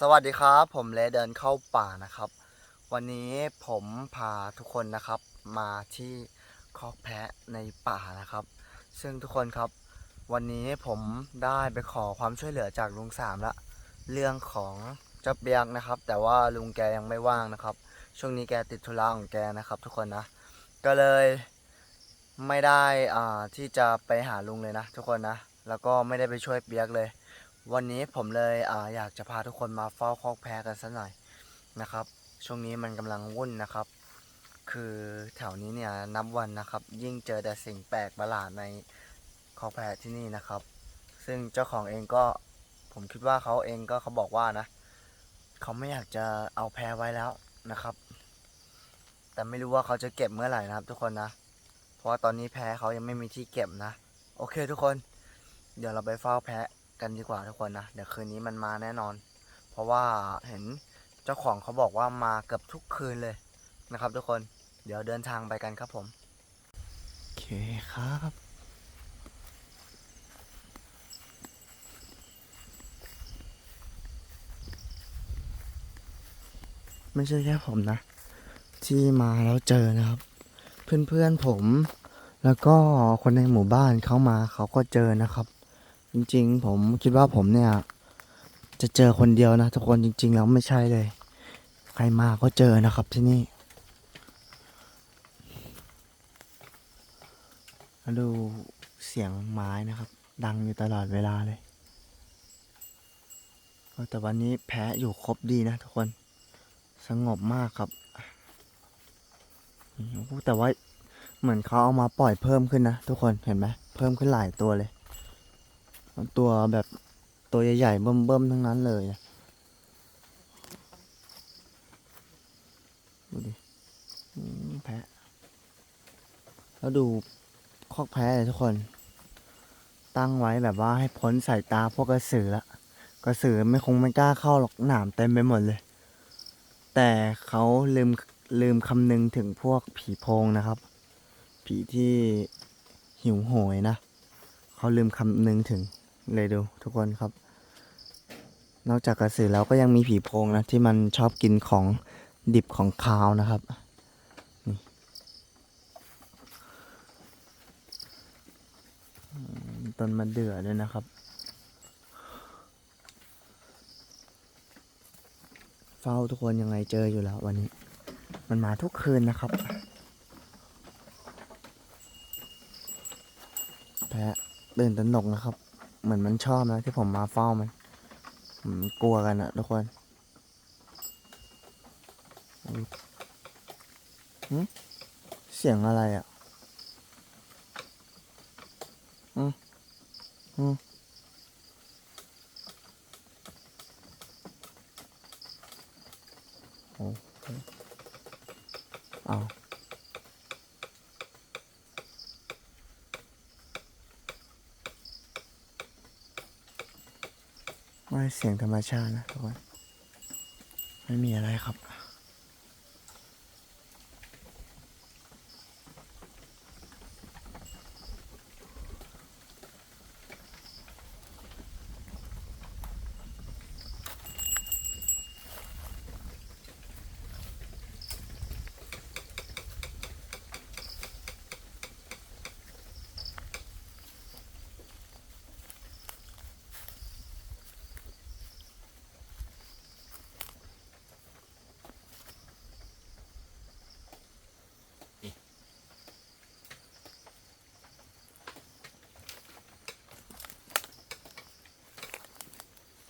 สวัสดีครับ ผมเลเดินเข้าป่านะครับ วันนี้ผมพาทุกคนนะครับ มาที่คอกแพะในป่านะครับ ซึ่งทุกคนครับ วันนี้ผมได้ไปขอความช่วยเหลือจากลุงสามละเรื่องของเจ้าเปียกนะครับ แต่ว่าลุงแกยังไม่ว่างนะครับ ช่วงนี้แกติดธุระของแกนะครับ ทุกคนนะ ก็เลยไม่ได้อ่าที่จะไปหาลุงเลยนะ ทุกคนนะ แล้วก็ไม่ได้ไปช่วยเปียกเลย วันนี้ผมเลยออยากจะพาทุกคนมาเฝ้าคอกแพะกันสักหน่อยนะครับ ช่วงนี้มันกำลังวุ่นนะครับ คือแถวนี้เนี่ยนับวันนะครับ ยิ่งเจอแต่สิ่งแปลกประหลาดในคอกแพะที่นี่นะครับ ซึ่งเจ้าของเองก็ผมคิดว่าเขาเองก็เขาบอกว่านะเขาไม่อยากจะเอาแพะไว้แล้วนะครับ แต่ไม่รู้ว่าเขาจะเก็บเมื่อไหร่นะครับ ทุกคนนะ เพราะว่าตอนนี้แพะเขายังไม่มีที่เก็บนะ โอเคทุกคน เดี๋ยวเราไปเฝ้าแพะ กันดีกว่าทุกคนนะ เดี๋ยวคืนนี้มันมาแน่นอน เพราะว่าเห็นเจ้าของเขาบอกว่ามาเกือบทุกคืนเลยนะครับ ทุกคน เดี๋ยวเดินทางไปกันครับผม โอเคครับไม่ใช่แค่ผมนะ ที่มาแล้วเจอนะครับ เพื่อนๆผม แล้วก็คนในหมู่บ้านเขามาเขาก็เจอนะครับ จริงๆ ผมคิดว่าผมเนี่ย จะเจอคนเดียวนะทุกคนจริง ๆ แล้วไม่ใช่เลย ใครมาก็เจอนะครับที่นี่ดูเสียงไม้นะครับ ดังอยู่ตลอดเวลาเลยแต่วันนี้แพ้อยู่ครบดีนะทุกคนสงบมากครับแต่ว่าเหมือนเขาเอามาปล่อยเพิ่มขึ้นนะทุกคนเห็นไหมเพิ่มขึ้นหลายตัวเลย ตัวแบบตัวใหญ่ๆเบิ่มๆทั้งนั้นเลยดูดิแพะ แล้วดูคอกแพะเลยทุกคน ตั้งไว้แบบว่าให้พ้นสายตาพวกกระสือละกระสือไม่คงไม่กล้าเข้าหรอกหนามเต็มไปหมดเลย แต่เขาลืมลืมคำนึงถึงพวกผีโพงนะครับ ผีที่หิวโหยนะ เขาลืมคำนึงถึง เลยดูทุกคนครับ นอกจากกระสือแล้วก็ยังมีผีโพงนะ ที่มันชอบกินของดิบของคาวนะครับนี่ต้นมะเดื่อด้วยนะครับ เฝ้าทุกคนยังไงเจออยู่แล้ววันนี้ มันมาทุกคืนนะครับ แพะตื่นตระหนกนะครับ เหมือนมันชอบนะที่ผมมาเฝ้ามันผมกลัวกันอะทุกคนเสียงอะไรอะอืมอืมโอ้โหเอาไม่ เสียงธรรมชาตินะทุกคนไม่มีอะไรครับ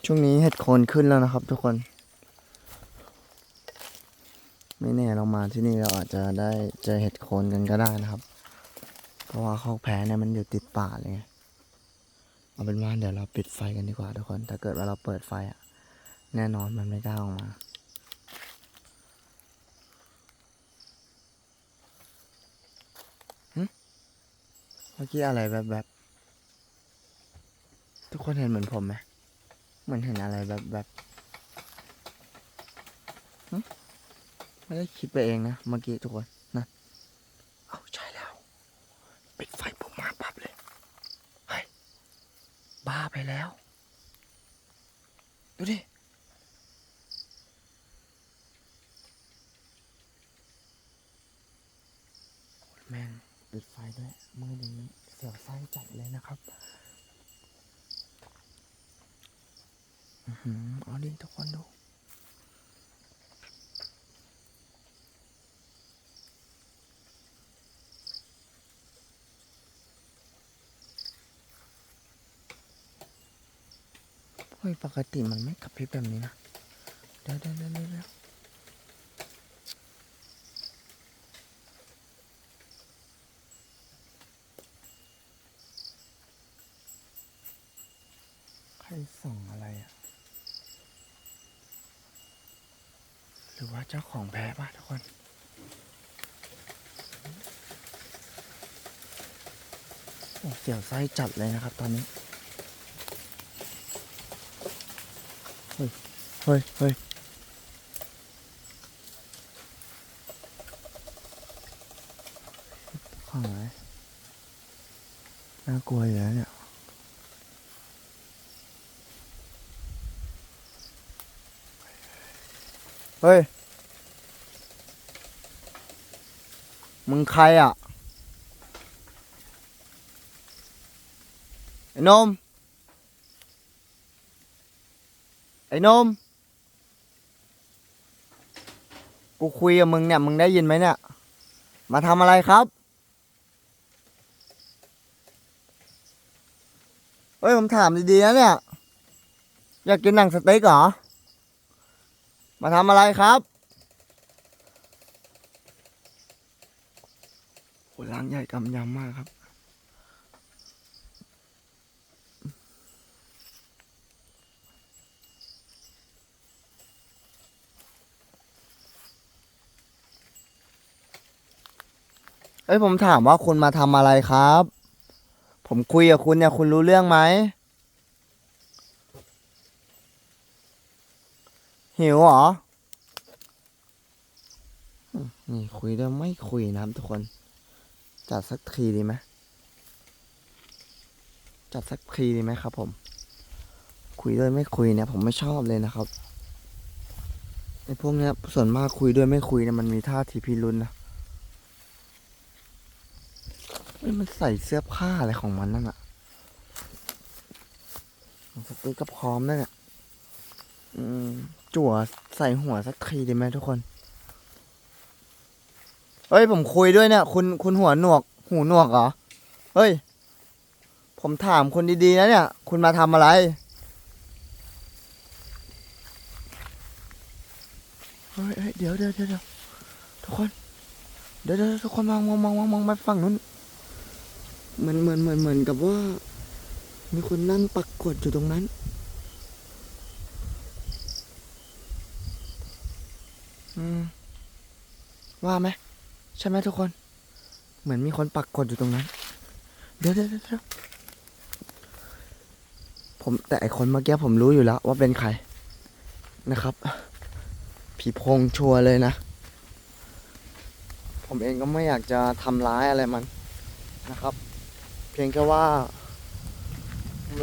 ช่วงนี้เห็ดโคนขึ้นแล้วนะครับ ทุกคน ไม่แน่เรามาที่นี่เราอาจจะได้เจอเห็ดโคนกันก็ได้นะครับ เพราะว่าคอกแพ้เนี่ยมันอยู่ติดป่าเลยไงเอาเป็นว่าเดี๋ยวเราปิดไฟกันดีกว่าทุกคน ถ้าเกิดว่าเราเปิดไฟอะแน่นอนมันไม่กล้าออกมาเมื่อกี้อะไรแบบแบบ ทุกคนเห็นเหมือนผมไหม มันเห็นอะไรแบบแบบไม่ได้คิดไปเองนะเมื่อกี้ทุกคนนะเอาใช่แล้วปิดไฟผมมาปั๊บเลยเฮ้ยบ้าไปแล้ว ดูดิแม่งปิดไฟด้วยมืออย่างนี้เสียวไสจัดเลยนะครับ อาดิทุกคนดู เฮ้ย ปกติมันไม่กระพริบแบบนี้นะ เดี๋ยวเดี๋ยวเดี๋ยวใครส่งอะไรอะ หรือว่าเจ้าของแพ้ป่ะทุกคน โอ้เสียวไส้จัดเลยนะครับตอนนี้เฮ้ย เฮ้ยข้างไหนน่ากลัวอยู่แล้วเนี่ย เฮ้ย มึงใครอะ ไอ้นม ไอ้นม กูคุยกับมึงเนี่ย มึงได้ยินไหมเนี่ย มาทำอะไรครับ เฮ้ย ผมถามดีๆนะเนี่ย อยากกินหนังสเต็กเหรอ มาทำอะไรครับโหล้างใหญ่กำยำมากครับ เอ้ยผมถามว่าคุณมาทำอะไรครับ ผมคุยกับคุณเนี่ยคุณรู้เรื่องไหม หิวเหรอ นี่คุยด้วยไม่คุยนะครับทุกคน จัดสักทีดีไหมจัดสักทีดีไหมครับ ผม คุยด้วยไม่คุยเนี่ย ผมไม่ชอบเลยนะครับไอ้พวกเนี้ยส่วนมากคุยด้วยไม่คุยเนี่ยมันมีท่าทีพิรุณนะเฮ้มันใส่เสื้อผ้าอะไรของมันนั่นอะสติ๊กก็พร้อมนั่นแหละ จั่วใส่หัวสักทีดีไหมทุกคน เฮ้ย ผมคุยด้วยเนี่ย คุณคุณหัวหนวก หูหนวกเหรอ เฮ้ย ผมถามคุณดีๆนะเนี่ย คุณมาทำอะไรเฮ้ยเดี๋ยวเดี๋ยวเดี๋ยวเดี๋ยวทุกคน เดี๋ยวเดี๋ยวทุกคนมองมองมองมองมองไปฝั่งนู้นเหมือนเหมือนเหมือนเหมือนกับว่า มีคนนั่งปักกดอยู่ตรงนั้น อืม ว่าไหมใช่ไหมทุกคน เหมือนมีคนปักกดอยู่ตรงนั้น เดี๋ยวเดี๋ยวเดี๋ยวผมแต่ไอคนเมื่อกี้ผมรู้อยู่แล้ว ว่าเป็นใครนะครับ ผีพงชัวร์เลยนะ ผมเองก็ไม่อยากจะทำร้ายอะไรมันนะครับ เพียงแค่ว่า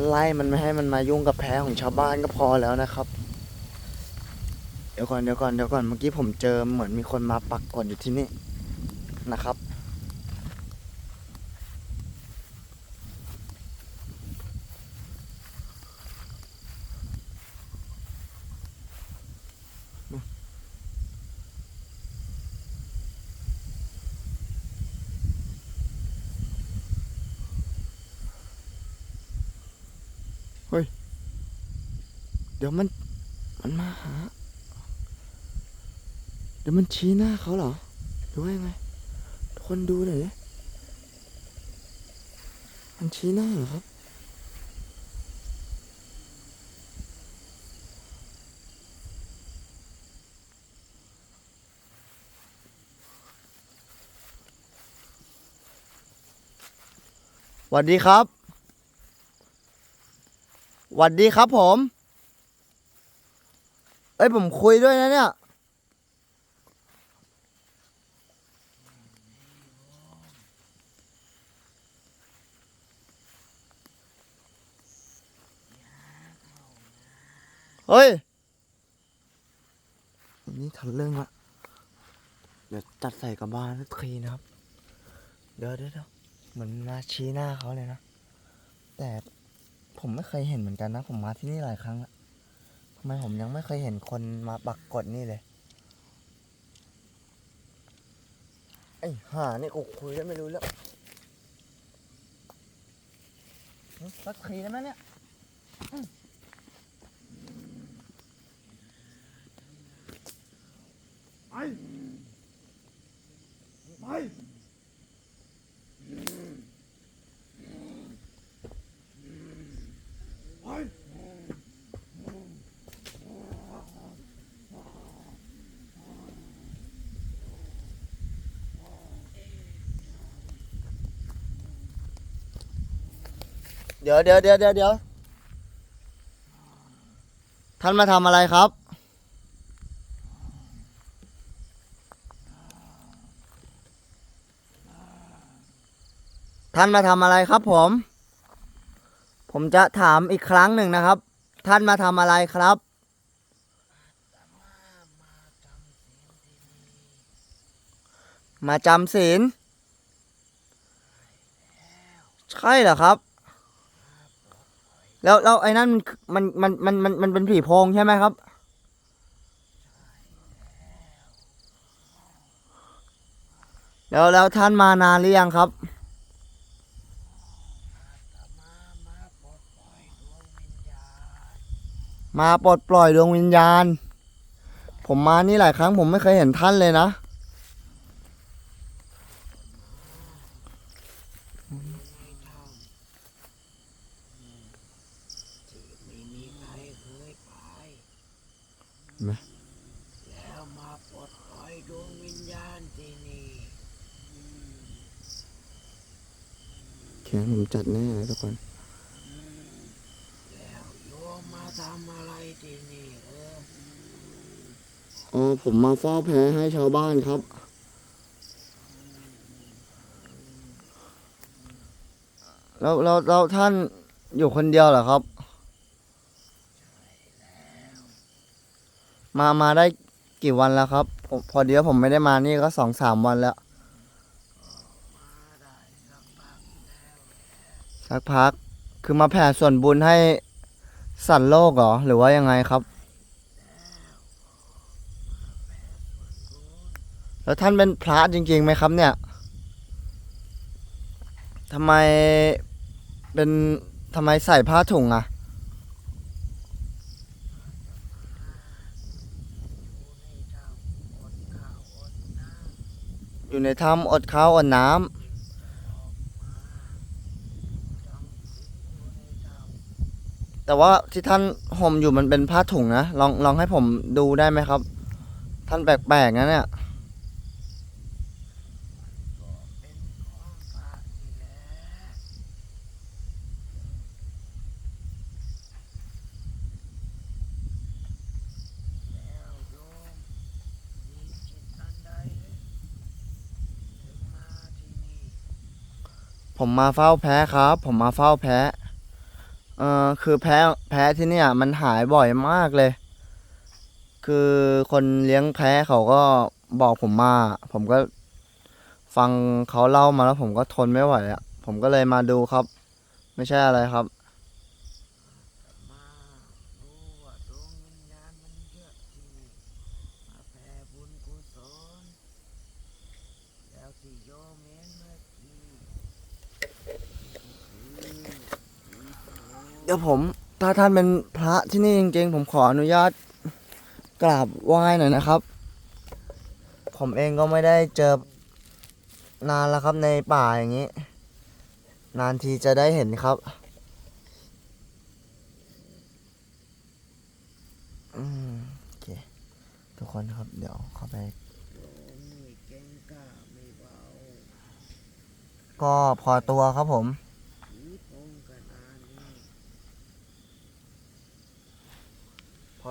ไล่มันไม่ให้มันมายุ่งกับแพ้ของชาวบ้านก็พอแล้วนะครับ เดี๋ยวก่อนเดี๋ยวก่อนเดี๋ยวก่อนเมื่อกี้ผมเจอเหมือนมีคนมาปักกดอนอยู่ที่นี่นะครับ เฮ้ย เดี๋ยวมันมาหา เดี๋ยวมันชี้หน้าเขาเหรอ หรือว่ายังไง ทุกคนดูหน่อยดิมันชี้หน้าเหรอครับสวัสดีครับสวัสดีครับผม เอ้ยผมคุยด้วยนะเนี่ย เฮ้ย นี่ทันเรื่องละเดี๋ยวจัดใส่กระบาลสักทีนะครับเดี๋ยวเดี๋ยวเดี๋ยวเหมือนมาชี้หน้าเขาเลยนะ แต่ผมไม่เคยเห็นเหมือนกันนะ ผมมาที่นี่หลายครั้งละทำไมผมยังไม่เคยเห็นคนมาปักกดนี่เลย ไอ้ห่านี่กูคุยแล้วไม่รู้เรื่องหึสักทีได้ไหมเนี่ยอืม ไปไปไปเดี๋ยวเดี๋ยวเดี๋ยวเดี๋ยวเดี๋ยวท่านมาทำอะไรครับ ท่านมาทำอะไรครับผม ผมจะถามอีกครั้งหนึ่งนะครับ ท่านมาทำอะไรครับ มาจำศีลใช่เหรอครับ แล้วแล้วไอ้นั่นมันมันมันมันมันเป็นผีโพงใช่ไหมครับแล้วแล้วท่านมานานหรือยังครับ มาปลดปล่อยดวงวิญญาณ ผมมานี่หลายครั้งผมไม่เคยเห็นท่านเลยนะไหมแล้วมาปลดปล่อยดวงวิญญาณที่นี่แค่ผมจัดแน่เลยทุกคน แล้วโยมมาทำอะไรที่นี่เออ อ๋อ ผมมาเฝ้าแพ้ให้ชาวบ้านครับ แล้วแล้วแล้วท่านอยู่คนเดียวเหรอครับ มามาได้กี่วันแล้วครับผมพอดีว่าผมไม่ได้มานี่ก็สองสามวันแล้ว สักพัก คือมาแผ่ส่วนบุญให้สัตว์โลกเหรอ หรือว่ายังไงครับ แล้วท่านเป็นพระจริงๆไหมครับเนี่ยทำไมเป็นทำไมใส่ผ้าถุงอะอยู่ในถ้ำอดข้าวอดน้ำแต่ว่าที่ท่านห่มอยู่มันเป็นผ้าถุงนะ ลองลองให้ผมดูได้ไหมครับ ท่านแปลกๆนะเนี่ย แล้วโยมมีจิตอันใดถึงมาที่นี่ ผมมาเฝ้าแพ้ครับ ผมมาเฝ้าแพ้เอ่อคือแพ้แพ้ที่เนี่ย มันหายบ่อยมากเลย คือคนเลี้ยงแพ้เขาก็บอกผมมา ผมก็ฟังเขาเล่ามาแล้วผมก็ทนไม่ไหวอะผมก็เลยมาดูครับ ไม่ใช่อะไรครับ มารู้ว่าดวงวิญญาณมันเยอะที่นี่มาแผ่บุญกุศลแล้วที่โยมเห็นเมื่อกี้ เดี๋ยวผมถ้าท่านเป็นพระที่นี่จริงๆผมขออนุญาตกราบไหว้หน่อยนะครับ ผมเองก็ไม่ได้เจอนานแล้วครับในป่าอย่างนี้ นานทีจะได้เห็นครับอโอเคทุกคนครับเดี๋ยวเข้าไป ก็พอตัวครับผม ผีโพงกันนานี่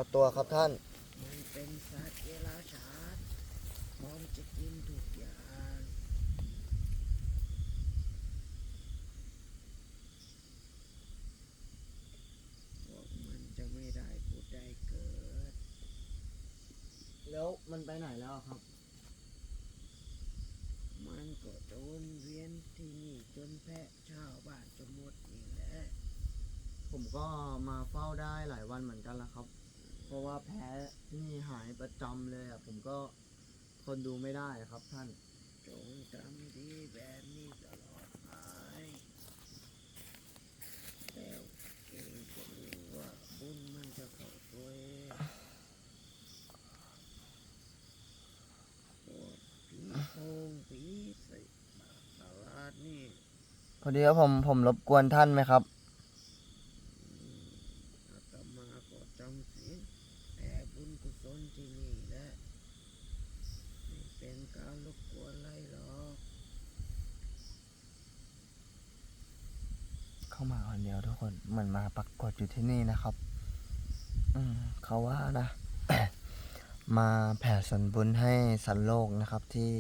พอตัวครับท่าน มันเป็นสัตว์เดรัจฉานพร้อมจะกินทุกอย่างพวกมันจะไม่ได้พูดได้เกิด แล้วมันไปไหนแล้วครับ มันก็โดนเวียนที่นี่จนแพะชาวบ้านจะหมดนี่แหละ ผมก็มาเฝ้าได้หลายวันเหมือนกันแล้วครับผ ราะว่าแพ้ที่นี่หายประจำเลยอะ ผมก็ทนดูไม่ได้ครับท่าน จงทำดีแบบนี้ตลอดไปแล้วเองจะรู้ว่าบุญมันจะเข้าตัวเองพวกผีโพงผีใส่ตลาดนี่ พอดีว่าผมผมรบกวนท่านไหมครับ อาตมาก็จำศีลแผ่บุญกุศลที่นี่แหละไม่เป็น การรบกวนอะไรหรอกเข้ามาคนเดียวทุกคนเหมือนมาปรากฏอยู่ที่นี่นะครับ อืมเขาว่านะ มาแผ่ส่วนบุญให้สันโลกนะครับที่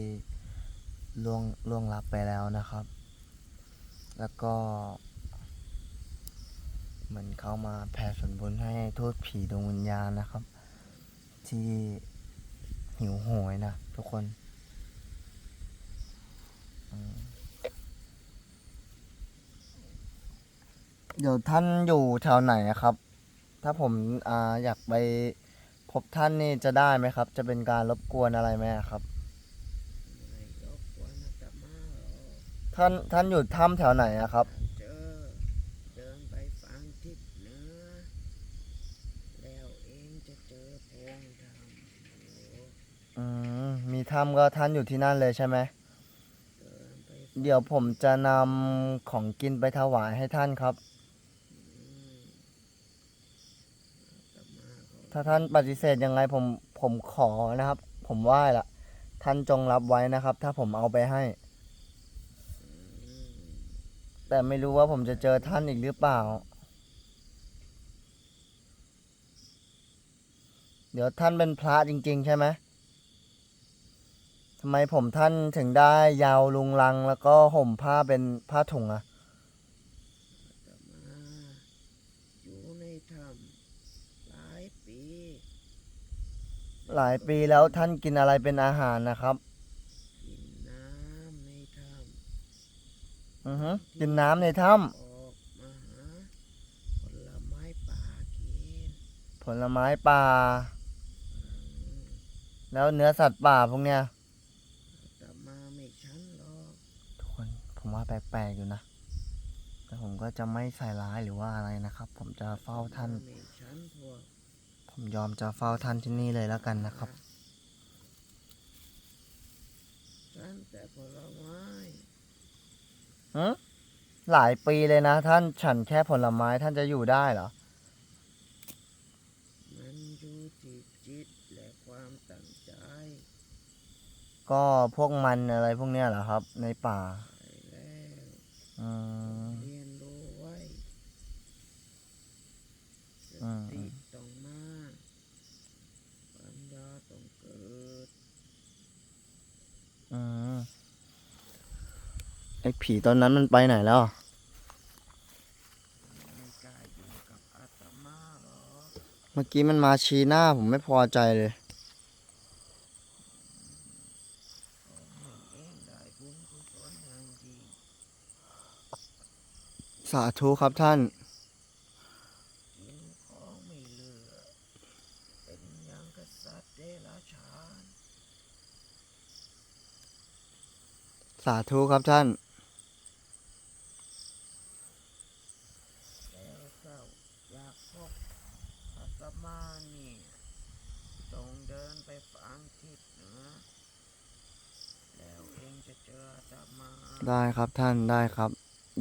ล่วงล่วงลับไปแล้วนะครับ แล้วก็ เหมือนเขามาแผ่ส่วนบุญให้โทษผีดวงวิญญาณนะครับ ที่หิวโหยนะทุกคน เดี๋ยวท่านอยู่แถวไหนอะครับ ถ้าผมอ่าอยากไปพบท่านนี่จะได้ไหมครับ จะเป็นการรบกวนอะไรไหมอะครับ ไม่รบกวนอาตมาหรอกท่านท่านอยู่ถ้ำแถวไหนอะครับ เจอ เดินไปฟังทิศเหนือ แล้วเองจะเจอโพงธรรมโอ้อืมมีถ้ำก็ท่านอยู่ที่นั่นเลยใช่ไหม เดินไปเดี๋ยวผมจะนำของกินไปถวายให้ท่านครับ อืมอาตมาก็ ถ้าท่านปฏิเสธยังไงผมผมขอนะครับ ผมไหว้ละท่านจงรับไว้นะครับ ถ้าผมเอาไปให้ แต่ไม่รู้ว่าผมจะเจอท่านอีกหรือเปล่า เดี๋ยวท่านเป็นพระจริง ๆ ใช่ไหมทำไมผมท่านถึงได้ยาวลุงลังแล้วก็ห่มผ้าเป็นผ้าถุงอะ อาตมาอยู่ในถ้ำหลายปี หลายปีแล้วท่านกินอะไรเป็นอาหารนะครับ กินน้ำในถ้อือฮึกินน้ำในถ้ำออกมาหาผลไม้ป่ากินำผลไม้ป่าอืมแล้วเนื้อสัตว์ป่าพวกเนี้ยอาตมาไม่ฉันหรอกทุกคนผมว่าแปลกๆอยู่นะ แต่ผมก็จะไม่ใส่ร้ายหรือว่าอะไรนะครับ ผมจะเฝ้าท่าน ไม่ฉันพวก ผมยอมจะเฝ้าท่านที่นี่เลยแล้วกันนะครับฉันแต่ผลไม้หือหลายปีเลยนะ ท่านฉันแค่ผลไม้ท่านจะอยู่ได้เหรอ มันอยู่ที่จิตและความตั้งใจ ก็พวกมันอะไรพวกเนี้ยเหรอครับ ในป่า ไปแล้ว อืม เรียนรู้ไว้ส อืม ติต้องมาปัญญาต้องเกิด อืม ไอ้ผีตอนนั้นมันไปไหนแล้วเมื่อกี้มันมาชี้หน้าผมไม่พอใจเลย สาธุครับท่าน สาธุครับท่าน แล้วเจ้าอยากพบอาตมาเนี่ยจงเดินไปฟังทิศเหนือ แล้วเองจะเจออาตมา ได้ครับท่านได้ครับ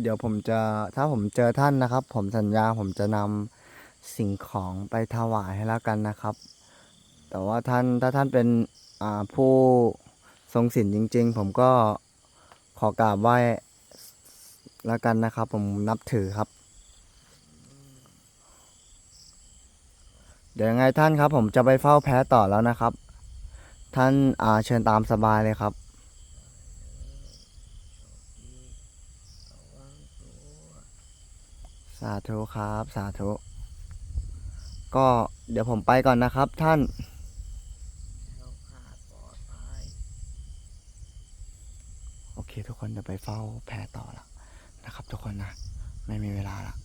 เดี๋ยวผมจะถ้าผมเจอท่านนะครับ ผมสัญญาผมจะนำสิ่งของไปถวายให้แล้วกันนะครับ แต่ว่าท่านถ้าท่านเป็นอ่าผู้ทรงศีลจริง ๆ ผมก็ขอกราบไหว้แล้วกันนะครับ ผมนับถือครับ เดี๋ยวยังไงท่านครับ ผมจะไปเฝ้าแพ้ต่อแล้วนะครับ ท่านอ่าเชิญตามสบายเลยครับ ระวังตัว สาธุครับ สาธุ ก็เดี๋ยวผมไปก่อนนะครับท่าน โอเคทุกคนจะไปเฝ้าแพรต่อแล้วนะครับ ทุกคนนะ ไม่มีเวลาละ